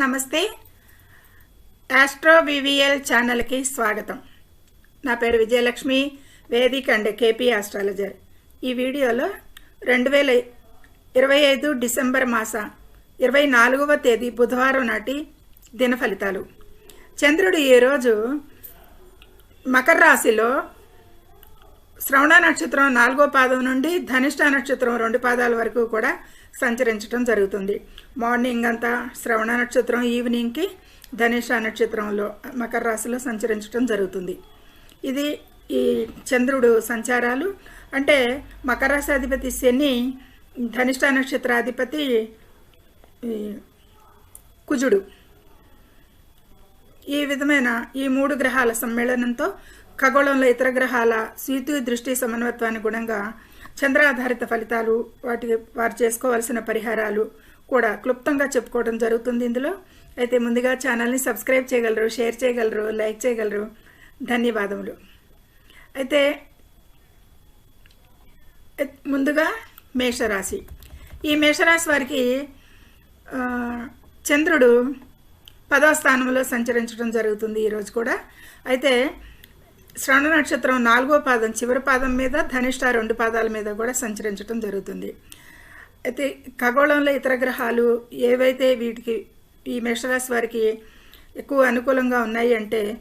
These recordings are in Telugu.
నమస్తే. ఆస్ట్రో వివిఎల్ ఛానల్కి స్వాగతం. నా పేరు విజయలక్ష్మి వేదిక అండ్ కేపీ ఆస్ట్రాలజర్ ఈ వీడియోలో రెండు వేల ఇరవై ఐదు డిసెంబర్ మాస ఇరవై నాలుగవ తేదీ బుధవారం నాటి దిన ఫలితాలు చంద్రుడు ఈరోజు మకర రాశిలో శ్రవణ నక్షత్రం నాలుగో పాదం నుండి ధనిష్ట నక్షత్రం రెండు పాదాల వరకు కూడా సంచరించడం జరుగుతుంది. మార్నింగ్ అంతా శ్రవణ నక్షత్రం ఈవినింగ్కి ధనిష్ట నక్షత్రంలో మకర రాశిలో సంచరించడం జరుగుతుంది. ఇది ఈ చంద్రుడు సంచారాలు. అంటే మకర రాశాధిపతి శని ధనిష్ట నక్షత్రాధిపతి కుజుడు. ఈ విధమైన ఈ మూడు గ్రహాల సమ్మేళనంతో ఖగోళంలో ఇతర గ్రహాల సీతు దృష్టి సమన్వత్వాన్ని గుణంగా చంద్రాధారిత ఫలితాలు వాటికి వారు చేసుకోవాల్సిన పరిహారాలు కూడా క్లుప్తంగా చెప్పుకోవడం జరుగుతుంది ఇందులో. అయితే ముందుగా ఛానల్ని సబ్స్క్రైబ్ చేయగలరు షేర్ చేయగలరు లైక్ చేయగలరు. ధన్యవాదములు. అయితే ముందుగా మేషరాశి. ఈ మేషరాశి వారికి చంద్రుడు పదవ స్థానంలో సంచరించడం జరుగుతుంది ఈరోజు కూడా. అయితే శ్రవణ నక్షత్రం నాలుగో పాదం చివరి పాదం మీద ధనిష్ట రెండు పాదాల మీద కూడా సంచరించడం జరుగుతుంది. అయితే ఖగోళంలో ఇతర గ్రహాలు ఏవైతే వీటికి ఈ మేషరాశి వారికి ఎక్కువ అనుకూలంగా ఉన్నాయి అంటే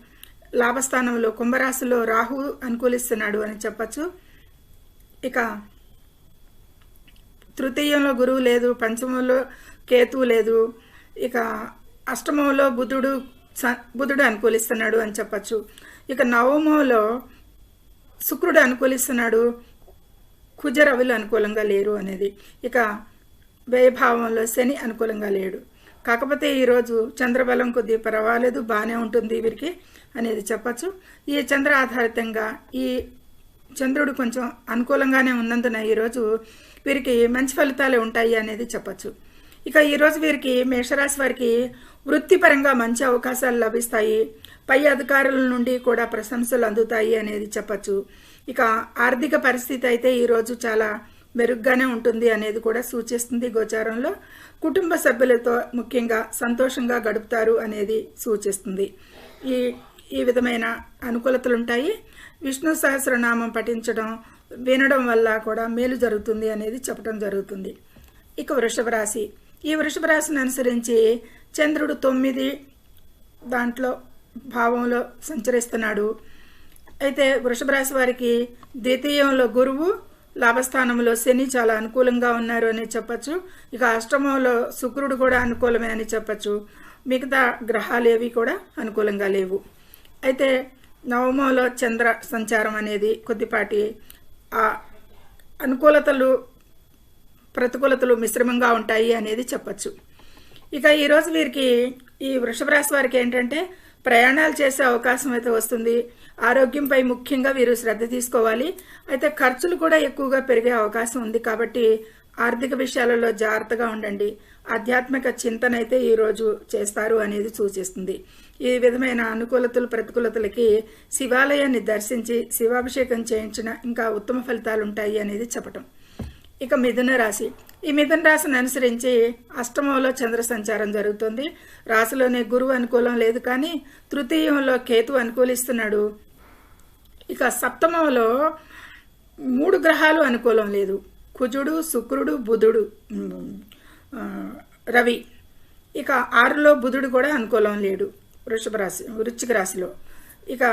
లాభస్థానంలో కుంభరాశిలో రాహు అనుకూలిస్తున్నాడు అని చెప్పచ్చు. ఇక తృతీయంలో గురువు లేదు పంచమంలో కేతువు లేదు ఇక అష్టమంలో బుధుడు స- బుధుడు అనుకూలిస్తున్నాడు అని చెప్పచ్చు. ఇక నవమలో శుక్రుడు అనుకూలిస్తున్నాడు కుజరవులు అనుకూలంగా లేరు అనేది. ఇక వ్యయభావంలో శని అనుకూలంగా లేడు. కాకపోతే ఈరోజు చంద్రబలం కొద్ది పర్వాలేదు బాగానే ఉంటుంది వీరికి అనేది చెప్పచ్చు. ఈ చంద్ర ఆధారితంగా ఈ చంద్రుడు కొంచెం అనుకూలంగానే ఉన్నందున ఈరోజు వీరికి మంచి ఫలితాలు ఉంటాయి అనేది చెప్పచ్చు. ఇక ఈరోజు వీరికి మేషరాశి వారికి వృత్తిపరంగా మంచి అవకాశాలు లభిస్తాయి. పై అధికారుల నుండి కూడా ప్రశంసలు అందుతాయి అనేది చెప్పచ్చు. ఇక ఆర్థిక పరిస్థితి అయితే ఈరోజు చాలా మెరుగ్గానే ఉంటుంది అనేది కూడా సూచిస్తుంది గోచారంలో. కుటుంబ సభ్యులతో ముఖ్యంగా సంతోషంగా గడుపుతారు అనేది సూచిస్తుంది. ఈ ఈ విధమైన అనుకూలతలు ఉంటాయి. విష్ణు సహస్రనామం పఠించడం వినడం వల్ల కూడా మేలు జరుగుతుంది అనేది చెప్పడం జరుగుతుంది. ఇక వృషభ రాశి. ఈ వృషభ రాశిని అనుసరించి చంద్రుడు తొమ్మిది దాంట్లో భావంలో సంచరిస్తున్నాడు. అయితే వృషభ రాశి వారికి ద్వితీయంలో గురువు లాభస్థానంలో శని చాలా అనుకూలంగా ఉన్నారు అని చెప్పచ్చు. ఇక అష్టమంలో శుక్రుడు కూడా అనుకూలమే అని చెప్పచ్చు. మిగతా గ్రహాలు ఏవి కూడా అనుకూలంగా లేవు. అయితే నవమంలో చంద్ర సంచారం అనేది కొద్దిపాటి ఆ అనుకూలతలు ప్రతికూలతలు మిశ్రమంగా ఉంటాయి అనేది చెప్పచ్చు. ఇక ఈరోజు వీరికి ఈ వృషభ రాశి వారికి ఏంటంటే ప్రయాణాలు చేసే అవకాశం అయితే వస్తుంది. ఆరోగ్యంపై ముఖ్యంగా వీరు శ్రద్ధ తీసుకోవాలి. అయితే ఖర్చులు కూడా ఎక్కువగా పెరిగే అవకాశం ఉంది కాబట్టి ఆర్థిక విషయాలలో జాగ్రత్తగా ఉండండి. ఆధ్యాత్మిక చింతన అయితే ఈరోజు చేస్తారు అనేది సూచిస్తుంది. ఈ విధమైన అనుకూలతలు ప్రతికూలతలకి శివాలయాన్ని దర్శించి శివాభిషేకం చేయించిన ఇంకా ఉత్తమ ఫలితాలు ఉంటాయి అనేది చెప్పటం. ఇక మిథున రాశి. ఈ మిథున రాశిని అనుసరించి అష్టమంలో చంద్ర సంచారం జరుగుతుంది. రాశిలోనే గురువు అనుకూలం లేదు కానీ తృతీయంలో కేతు అనుకూలిస్తున్నాడు. ఇక సప్తమంలో మూడు గ్రహాలు అనుకూలం లేదు. కుజుడు శుక్రుడు బుధుడు రవి. ఇక ఆరులో బుధుడు కూడా అనుకూలం లేడు వృషభ రాశి వృశ్చిక రాశిలో. ఇక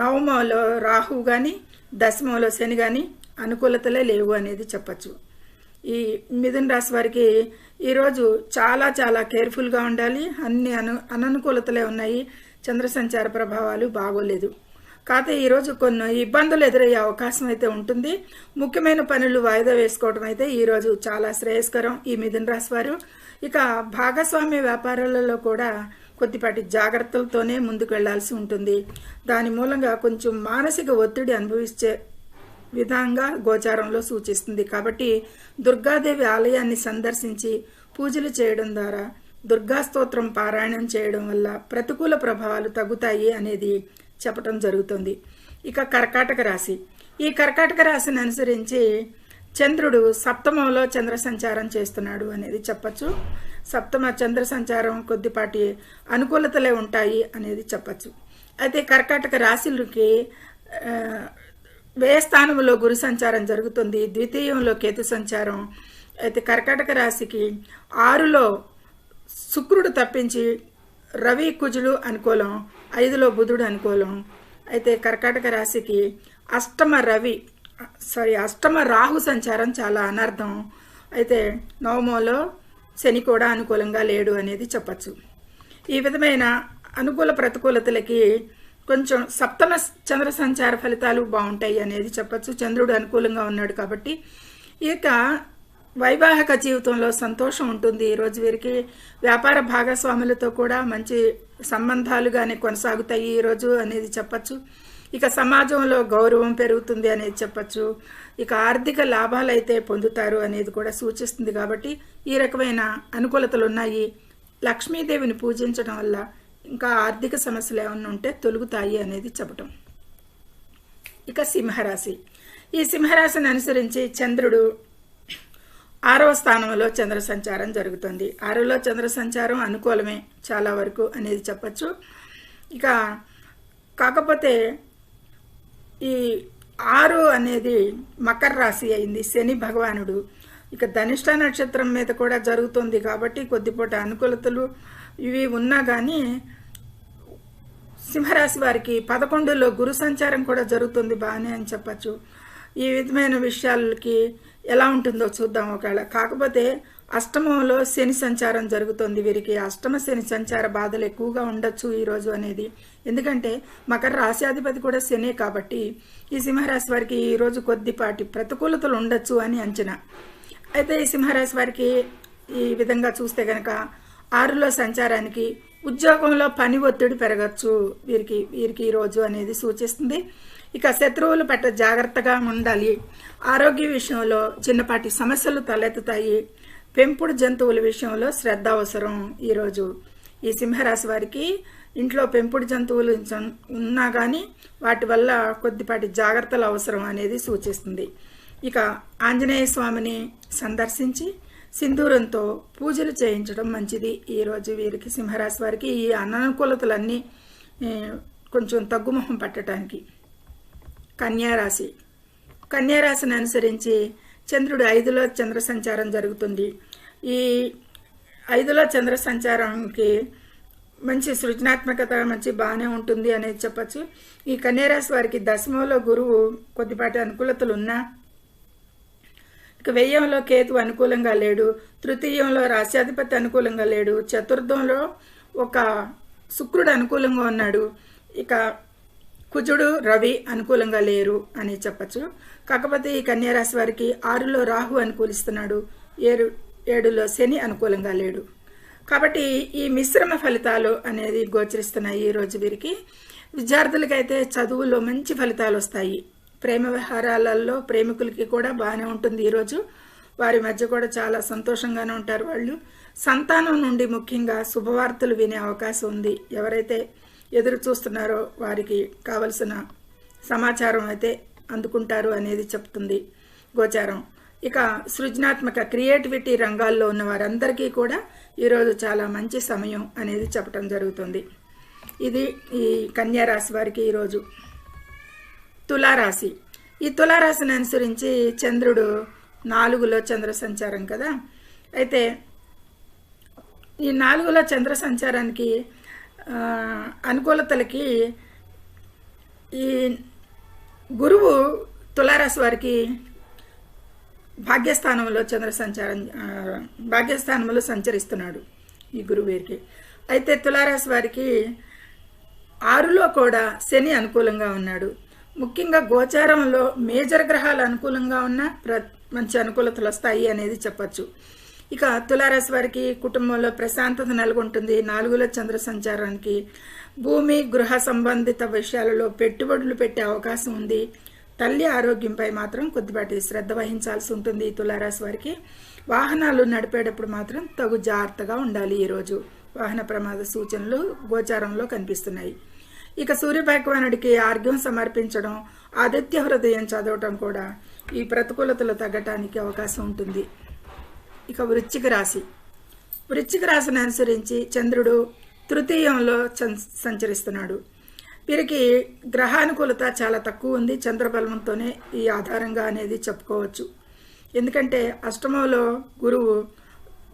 నవమలో రాహు కానీ దశమంలో శని కానీ అనుకూలతలే లేవు అనేది చెప్పచ్చు. ఈ మిథున రాశి వారికి ఈరోజు చాలా చాలా కేర్ఫుల్గా ఉండాలి. అన్ని అను అననుకూలతలే ఉన్నాయి. చంద్ర సంచార ప్రభావాలు బాగోలేదు. కాకపోతే ఈరోజు కొన్ని ఇబ్బందులు ఎదురయ్యే అవకాశం అయితే ఉంటుంది. ముఖ్యమైన పనులు వాయిదా వేసుకోవడం అయితే ఈరోజు చాలా శ్రేయస్కరం ఈ మిథున రాశి వారు. ఇక భాగస్వామ్య వ్యాపారాలలో కూడా కొద్దిపాటి జాగ్రత్తలతోనే ముందుకు వెళ్ళాల్సి ఉంటుంది. దాని మూలంగా కొంచెం మానసిక ఒత్తిడి అనుభవించే విధంగా గోచారంలో సూచిస్తుంది. కాబట్టి దుర్గాదేవి ఆలయాన్ని సందర్శించి పూజలు చేయడం ద్వారా దుర్గా స్తోత్రం పారాయణం చేయడం వల్ల ప్రతికూల ప్రభావాలు తగ్గుతాయి అనేది చెప్పటం జరుగుతుంది. ఇక కర్కాటక రాశి. ఈ కర్కాటక రాశిని అనుసరించి చంద్రుడు సప్తమంలో చంద్ర సంచారం చేస్తున్నాడు అనేది చెప్పచ్చు. సప్తమ చంద్ర సంచారం కొద్దిపాటి అనుకూలతలే ఉంటాయి అనేది చెప్పచ్చు. అయితే కర్కాటక రాశులకి ఆ, స్థానంలో గురు సంచారం జరుగుతుంది. ద్వితీయంలో కేతు సంచారం. అయితే కర్కాటక రాశికి ఆరులో శుక్రుడు తప్పించి రవి కుజుడు అనుకూలం ఐదులో బుధుడు అనుకూలం. అయితే కర్కాటక రాశికి అష్టమ రవి సారీ అష్టమ రాహు సంచారం చాలా అనర్థం. అయితే నవమంలో శని కూడా అనుకూలంగా లేడు అనేది చెప్పచ్చు. ఈ విధమైన అనుకూల ప్రతికూలతలకి కొంచెం సప్తమ చంద్ర సంచార ఫలితాలు బాగుంటాయి అనేది చెప్పచ్చు. చంద్రుడు అనుకూలంగా ఉన్నాడు కాబట్టి. ఇక వైవాహిక జీవితంలో సంతోషం ఉంటుంది. ఈరోజు వీరికి వ్యాపార భాగస్వాములతో కూడా మంచి సంబంధాలుగానే కొనసాగుతాయి ఈరోజు అనేది చెప్పచ్చు. ఇక సమాజంలో గౌరవం పెరుగుతుంది అనేది చెప్పచ్చు. ఇక ఆర్థిక లాభాలు అయితే పొందుతారు అనేది కూడా సూచిస్తుంది కాబట్టి ఈ రకమైన అనుకూలతలు ఉన్నాయి లక్ష్మీదేవిని పూజించడం వల్ల ఇంకా ఆర్థిక సమస్యలు ఏమన్నా ఉంటే తొలుగుతాయి అనేది చెప్పటం. ఇక సింహరాశి. ఈ సింహరాశిని అనుసరించి చంద్రుడు ఆరవ స్థానంలో చంద్ర సంచారం జరుగుతుంది. ఆరులో చంద్ర సంచారం అనుకూలమే చాలా వరకు అనేది చెప్పచ్చు. ఇక కాకపోతే ఈ ఆరు అనేది మకర రాశి అయింది. శని భగవానుడు. ఇక ధనిష్ట నక్షత్రం మీద కూడా జరుగుతుంది కాబట్టి కొద్దిపాటి అనుకూలతలు ఇవి ఉన్నా కానీ సింహరాశి వారికి పదకొండులో గురు సంచారం కూడా జరుగుతుంది బాగానే అని చెప్పచ్చు. ఈ విధమైన విషయాలకి ఎలా ఉంటుందో చూద్దాం ఒకవేళ. కాకపోతే అష్టమంలో శని సంచారం జరుగుతుంది వీరికి. అష్టమ శని సంచార బాధలు ఎక్కువగా ఉండొచ్చు ఈ రోజు అనేది. ఎందుకంటే మకర రాశ్యాధిపతి కూడా శనే కాబట్టి ఈ సింహరాశి వారికి ఈ రోజు కొద్దిపాటి ప్రతికూలతలు ఉండొచ్చు అని అంచనా. అయితే ఈ సింహరాశి వారికి ఈ విధంగా చూస్తే కనుక ఆరులో సంచారానికి ఉద్యోగంలో పని ఒత్తిడి పెరగచ్చు. వీరికి వీరికి ఈ రోజు అనేది సూచిస్తుంది. ఇక శత్రువులు పట్ల జాగ్రత్తగా ఉండాలి. ఆరోగ్య విషయంలో చిన్నపాటి సమస్యలు తలెత్తుతాయి. పెంపుడు జంతువుల విషయంలో శ్రద్ధ అవసరం ఈరోజు ఈ సింహరాశి వారికి ఇంట్లో పెంపుడు జంతువులు ఉన్నా కానీ వాటి వల్ల కొద్దిపాటి జాగ్రత్తలు అవసరం అనేది సూచిస్తుంది. ఇక ఆంజనేయ స్వామిని సందర్శించి సింధూరంతో పూజలు చేయించడం మంచిది. ఈరోజు వీరికి సింహరాశి వారికి ఈ అననుకూలతలన్నీ కొంచెం తగ్గుముఖం పట్టడానికి కన్యారాశి కన్యారాశిని అనుసరించి చంద్రుడు ఐదులో చంద్ర సంచారం జరుగుతుంది. ఈ ఐదులో చంద్ర సంచారంకి మంచి సృజనాత్మకత మంచి బాగానే ఉంటుంది అనేది చెప్పచ్చు. ఈ కన్యారాశి వారికి దశమంలో గురువు కొద్దిపాటి అనుకూలతలు ఉన్నా ఇక వ్యయంలో కేతు అనుకూలంగా లేడు తృతీయంలో రాశ్యాధిపతి అనుకూలంగా లేడు చతుర్థంలో ఒక శుక్రుడు అనుకూలంగా ఉన్నాడు ఇక కుజుడు రవి అనుకూలంగా లేరు అని చెప్పచ్చు. కాకపోతే ఈ కన్యారాశి వారికి ఆరులో రాహు అనుకూలిస్తున్నాడు ఏడు ఏడులో శని అనుకూలంగా లేడు. కాబట్టి ఈ మిశ్రమ ఫలితాలు అనేది గోచరిస్తున్నాయి ఈ రోజు వీరికి. విద్యార్థులకైతే చదువులో మంచి ఫలితాలు వస్తాయి. ప్రేమ వ్యవహారాలలో ప్రేమికులకి కూడా బాగానే ఉంటుంది ఈరోజు వారి మధ్య కూడా చాలా సంతోషంగానే ఉంటారు వాళ్ళు. సంతానం నుండి ముఖ్యంగా శుభవార్తలు వినే అవకాశం ఉంది. ఎవరైతే ఎదురు చూస్తున్నారో వారికి కావలసిన సమాచారం అయితే అందుకుంటారు అనేది చెప్తుంది గోచారం. ఇక సృజనాత్మక క్రియేటివిటీ రంగాల్లో ఉన్న వారందరికీ కూడా ఈరోజు చాలా మంచి సమయం అనేది చెప్పడం జరుగుతుంది. ఇది ఈ కన్యా రాశి వారికి ఈరోజు తులారాశి. ఈ తులారాశిని అనుసరించి చంద్రుడు నాలుగులో చంద్ర సంచారం కదా. అయితే ఈ నాలుగులో చంద్ర సంచారానికి అనుకూలతలకి ఈ గురువు తులారాశి వారికి భాగ్యస్థానంలో చంద్ర సంచారం భాగ్యస్థానంలో సంచరిస్తున్నాడు ఈ గురువు వీరికి. అయితే తులారాశి వారికి ఆరులో కూడా శని అనుకూలంగా ఉన్నాడు. ముఖ్యంగా గోచారంలో మేజర్ గ్రహాలు అనుకూలంగా ఉన్న ప్ర మంచి అనుకూలతలు వస్తాయి అనేది చెప్పచ్చు. ఇక తులారాశి వారికి కుటుంబంలో ప్రశాంతత నెలకొంటుంది. నాలుగులో చంద్ర సంచారానికి భూమి గృహ సంబంధిత విషయాలలో పెట్టుబడులు పెట్టే అవకాశం ఉంది. తల్లి ఆరోగ్యంపై మాత్రం కొద్దిపాటి శ్రద్ధ వహించాల్సి ఉంటుంది తులారాశి వారికి. వాహనాలు నడిపేటప్పుడు మాత్రం తగు జాగ్రత్తగా ఉండాలి ఈరోజు వాహన ప్రమాద సూచనలు గోచారంలో కనిపిస్తున్నాయి. ఇక సూర్య భగవానుడికి ఆర్ఘ్యం సమర్పించడం ఆదిత్య హృదయం చదవటం కూడా ఈ ప్రతికూలతలు తగ్గటానికి అవకాశం ఉంటుంది. ఇక వృశ్చిక రాశి. వృశ్చిక రాశిని అనుసరించి చంద్రుడు తృతీయంలో సంచరిస్తున్నాడు. వీరికి గ్రహానుకూలత చాలా తక్కువ ఉంది. చంద్రబలంతోనే ఈ ఆధారంగా అనేది చెప్పుకోవచ్చు. ఎందుకంటే అష్టమంలో గురువు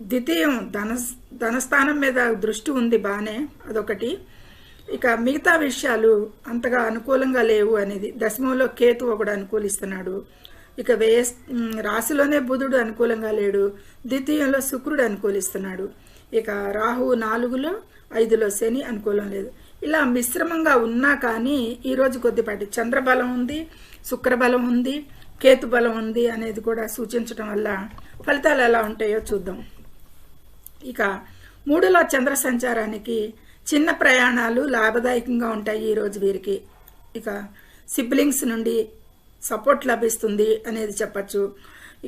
ద్వితీయం ధన ధనస్థానం మీద దృష్టి ఉంది బాగానే అదొకటి. ఇక మిగతా విషయాలు అంతగా అనుకూలంగా లేవు అనేది దశమంలో కేతు ఒకడు అనుకూలిస్తున్నాడు. ఇక వ్యయ రాశిలోనే బుధుడు అనుకూలంగా లేడు. ద్వితీయంలో శుక్రుడు అనుకూలిస్తున్నాడు. ఇక రాహువు నాలుగులో ఐదులో శని అనుకూలం లేదు. ఇలా మిశ్రమంగా ఉన్నా కానీ ఈరోజు కొద్దిపాటి చంద్రబలం ఉంది శుక్రబలం ఉంది కేతు బలం ఉంది అనేది కూడా సూచించడం వల్ల ఫలితాలు ఎలా ఉంటాయో చూద్దాం. ఇక మూడులో చంద్ర సంచారానికి చిన్న ప్రయాణాలు లాభదాయకంగా ఉంటాయి ఈరోజు వీరికి. ఇక సిబ్లింగ్స్ నుండి సపోర్ట్ లభిస్తుంది అనేది చెప్పచ్చు.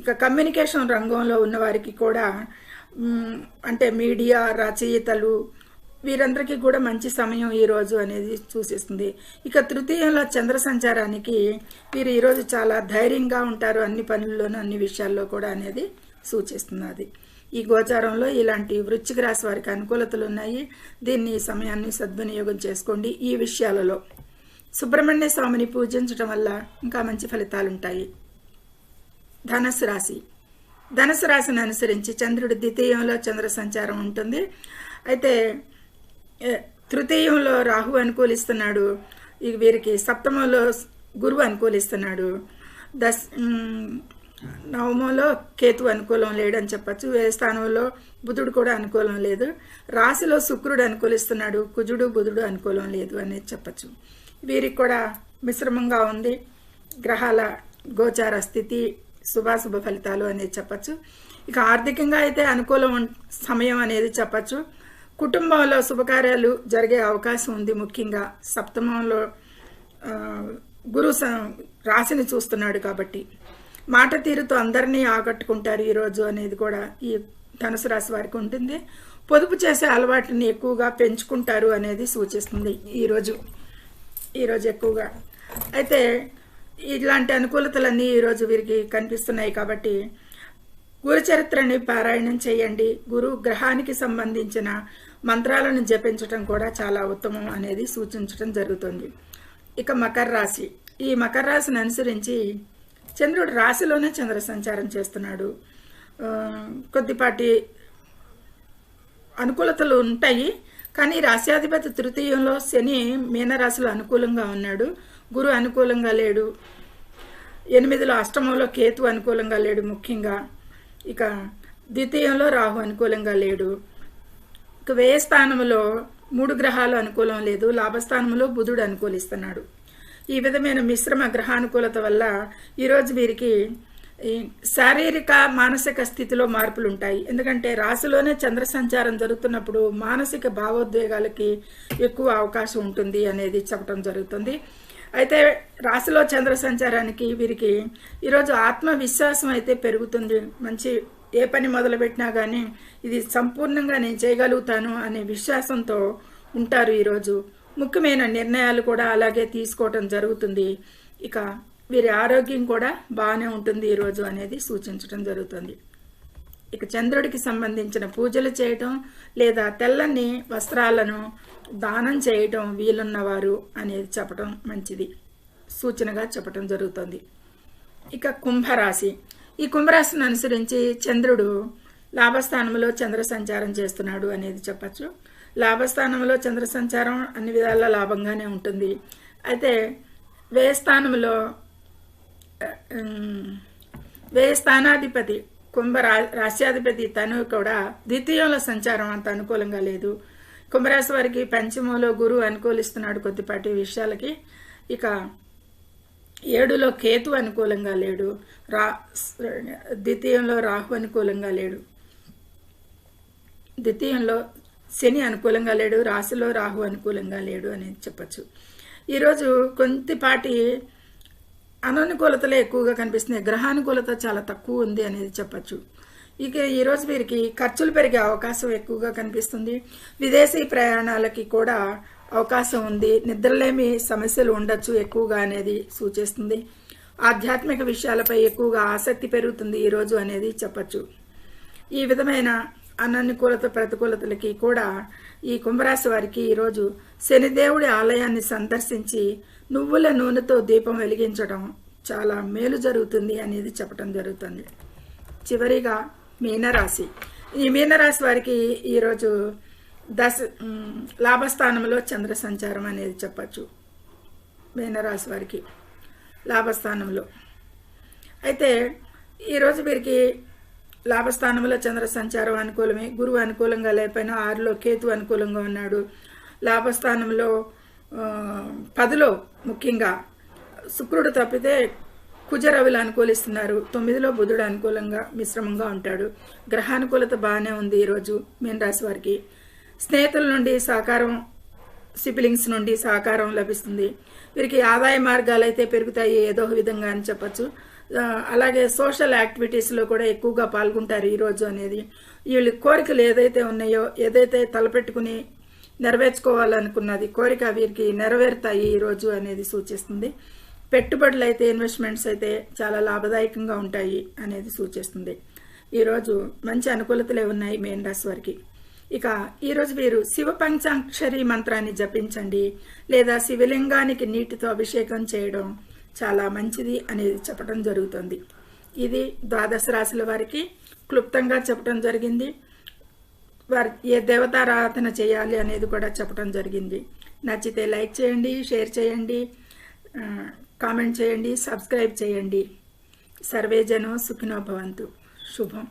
ఇక కమ్యూనికేషన్ రంగంలో ఉన్నవారికి కూడా అంటే మీడియా రచయితలు వీరందరికీ కూడా మంచి సమయం ఈరోజు అనేది సూచిస్తుంది ఇక తృతీయంలో చంద్ర సంచారానికి వీరు ఈరోజు చాలా ధైర్యంగా ఉంటారు అన్ని పనుల్లోనూ అన్ని విషయాల్లో కూడా అనేది సూచిస్తున్నది. ఈ గోచారంలో ఇలాంటి వృశ్చిక రాశి వారికి అనుకూలతలు ఉన్నాయి. దీన్ని ఈ సమయాన్ని సద్వినియోగం చేసుకోండి ఈ విషయాలలో. సుబ్రహ్మణ్య స్వామిని పూజించడం వల్ల ఇంకా మంచి ఫలితాలు ఉంటాయి ధనస్సు రాశి. ధనస్సు రాశిని అనుసరించి చంద్రుడి ద్వితీయంలో చంద్ర సంచారం ఉంటుంది. అయితే తృతీయంలో రాహు అనుకూలిస్తున్నాడు. వీరికి సప్తమంలో గురువు అనుకూలిస్తున్నాడు. దశ నవమంలో కేతు అనుకూలం లేడని చెప్పచ్చు. ఏ స్థానంలో బుధుడు కూడా అనుకూలం లేదు. రాశిలో శుక్రుడు అనుకూలిస్తున్నాడు. కుజుడు బుధుడు అనుకూలం లేదు అనేది చెప్పచ్చు. వీరికి కూడా మిశ్రమంగా ఉంది. గ్రహాల గోచార స్థితి శుభాశుభ ఫలితాలు అనేది చెప్పచ్చు. ఇక ఆర్థికంగా అయితే అనుకూలం సమయం అనేది చెప్పచ్చు. కుటుంబంలో శుభకార్యాలు జరిగే అవకాశం ఉంది ముఖ్యంగా. సప్తమంలో గురు స- రాశిని చూస్తున్నాడు కాబట్టి. మాట తీరుతో అందరినీ ఆకట్టుకుంటారు ఈరోజు అనేది కూడా ఈ ధనుసు రాశి వారికి ఉంటుంది. పొదుపు చేసే అలవాటుని ఎక్కువగా పెంచుకుంటారు అనేది సూచిస్తుంది ఈరోజు ఈరోజు ఎక్కువగా. అయితే ఇలాంటి అనుకూలతలన్నీ ఈరోజు వీరికి కనిపిస్తున్నాయి కాబట్టి గురు చరిత్రని పారాయణం చేయండి. గురు గ్రహానికి సంబంధించిన మంత్రాలను జపించటం కూడా చాలా ఉత్తమం అనేది సూచించడం జరుగుతుంది. ఇక మకర రాశి. ఈ మకర రాశిని అనుసరించి చంద్రుడు రాశిలోనే చంద్ర సంచారం చేస్తున్నాడు కొద్దిపాటి అనుకూలతలు ఉంటాయి కానీ రాశ్యాధిపతి తృతీయంలో శని మీనరాశిలో అనుకూలంగా ఉన్నాడు. గురు అనుకూలంగా లేడు. ఎనిమిదిలో అష్టమంలో కేతు అనుకూలంగా లేడు ముఖ్యంగా. ఇక ద్వితీయంలో రాహు అనుకూలంగా లేడు. ఇక వ్యయస్థానంలో మూడు గ్రహాలు అనుకూలం లేదు. లాభస్థానంలో బుధుడు అనుకూలిస్తున్నాడు. ఈ విధమైన మిశ్రమ గ్రహానుకూలత వల్ల ఈరోజు వీరికి ఈ శారీరక మానసిక స్థితిలో మార్పులు ఉంటాయి ఎందుకంటే రాశిలోనే చంద్ర సంచారం జరుగుతున్నప్పుడు మానసిక భావోద్వేగాలకి ఎక్కువ అవకాశం ఉంటుంది అనేది చెప్పడం జరుగుతుంది. అయితే రాశిలో చంద్ర సంచారానికి వీరికి ఈరోజు ఆత్మవిశ్వాసం అయితే పెరుగుతుంది. మంచి ఏ పని మొదలుపెట్టినా కానీ ఇది సంపూర్ణంగా నేను చేయగలుగుతాను అనే విశ్వాసంతో ఉంటారు ఈరోజు ముఖ్యమైన నిర్ణయాలు కూడా అలాగే తీసుకోవటం జరుగుతుంది. ఇక వీరి ఆరోగ్యం కూడా బాగానే ఉంటుంది ఈరోజు అనేది సూచించడం జరుగుతుంది. ఇక చంద్రుడికి సంబంధించిన పూజలు చేయటం లేదా తెల్లని వస్త్రాలను దానం చేయటం వీలున్నవారు అనేది చెప్పటం మంచిది. సూచనగా చెప్పటం జరుగుతుంది. ఇక కుంభరాశి. ఈ కుంభరాశిని అనుసరించి చంద్రుడు లాభస్థానంలో చంద్ర సంచారం చేస్తున్నాడు అనేది చెప్పచ్చు. లాభస్థానంలో చంద్ర సంచారం అన్ని విధాలా లాభంగానే ఉంటుంది. అయితే వ్యయ స్థానంలో స్థానాధిపతి కుంభ రాశ్యాధిపతి తను కూడా ద్వితీయంలో సంచారం అంత అనుకూలంగా లేదు. కుంభరాశి వారికి పంచమంలో గురువు అనుకూలిస్తున్నాడు కొద్దిపాటి విషయాలకి. ఇక ఏడులో కేతు అనుకూలంగా లేడు. రా ద్వితీయంలో రాహు అనుకూలంగా లేడు. ద్వితీయంలో శని అనుకూలంగా లేడు రాశిలో రాహు అనుకూలంగా లేడు అనేది చెప్పచ్చు. ఈరోజు కొద్దిపాటి అననుకూలతలే ఎక్కువగా కనిపిస్తున్నాయి. గ్రహానుకూలత చాలా తక్కువ ఉంది అనేది చెప్పచ్చు. ఇక ఈరోజు వీరికి ఖర్చులు పెరిగే అవకాశం ఎక్కువగా కనిపిస్తుంది. విదేశీ ప్రయాణాలకి కూడా అవకాశం ఉంది. నిద్రలేమి సమస్యలు ఉండొచ్చు ఎక్కువగా అనేది సూచిస్తుంది. ఆధ్యాత్మిక విషయాలపై ఎక్కువగా ఆసక్తి పెరుగుతుంది ఈరోజు అనేది చెప్పచ్చు. ఈ విధమైన అననుకూలత ప్రతికూలతలకి కూడా ఈ కుంభరాశి వారికి ఈరోజు శనిదేవుడి ఆలయాన్ని సందర్శించి నువ్వుల నూనెతో దీపం వెలిగించడం చాలా మేలు జరుగుతుంది అనేది చెప్పడం జరుగుతుంది. చివరిగా మీనరాశి. ఈ మీనరాశి వారికి ఈరోజు దశ లాభస్థానంలో చంద్ర సంచారం అనేది చెప్పచ్చు. మీనరాశి వారికి లాభస్థానంలో. అయితే ఈరోజు వీరికి లాభస్థానంలో చంద్ర సంచారం అనుకూలమే. గురువు అనుకూలంగా లేకపోయినా ఆరులో కేతు అనుకూలంగా ఉన్నాడు. లాభస్థానంలో పదిలో ముఖ్యంగా శుక్రుడు తప్పితే కుజరవులు అనుకూలిస్తున్నారు. తొమ్మిదిలో బుధుడు అనుకూలంగా మిశ్రమంగా ఉంటాడు. గ్రహానుకూలత బాగానే ఉంది ఈరోజు మీనరాశి వారికి. స్నేహితుల నుండి సహకారం సిబ్లింగ్స్ నుండి సహకారం లభిస్తుంది. వీరికి ఆదాయ మార్గాలు అయితే పెరుగుతాయి ఏదో విధంగా అని చెప్పచ్చు. అలాగే సోషల్ యాక్టివిటీస్లో కూడా ఎక్కువగా పాల్గొంటారు ఈరోజు అనేది. వీళ్ళ కోరికలు ఏదైతే ఉన్నాయో ఏదైతే తలపెట్టుకుని నెరవేర్చుకోవాలనుకున్నది కోరిక వీరికి నెరవేరుతాయి ఈరోజు అనేది సూచిస్తుంది. పెట్టుబడులు అయితే ఇన్వెస్ట్మెంట్స్ అయితే చాలా లాభదాయకంగా ఉంటాయి అనేది సూచిస్తుంది. ఈరోజు మంచి అనుకూలతలే ఉన్నాయి మేన్ రాశి వారికి. ఇక ఈరోజు వీరు శివ పంచాక్షరి మంత్రాన్ని జపించండి లేదా శివలింగానికి నీటితో అభిషేకం చేయడం చాలా మంచిది అనేది చెప్పడం జరుగుతుంది. ఇది ద్వాదశ రాశుల వారికి క్లుప్తంగా చెప్పడం జరిగింది. వారి ఏ దేవతారాధన చేయాలి అనేది కూడా చెప్పడం జరిగింది. నచ్చితే లైక్ చేయండి షేర్ చేయండి కామెంట్ చేయండి సబ్స్క్రైబ్ చేయండి. సర్వేజను సుఖినోభవంతు శుభం.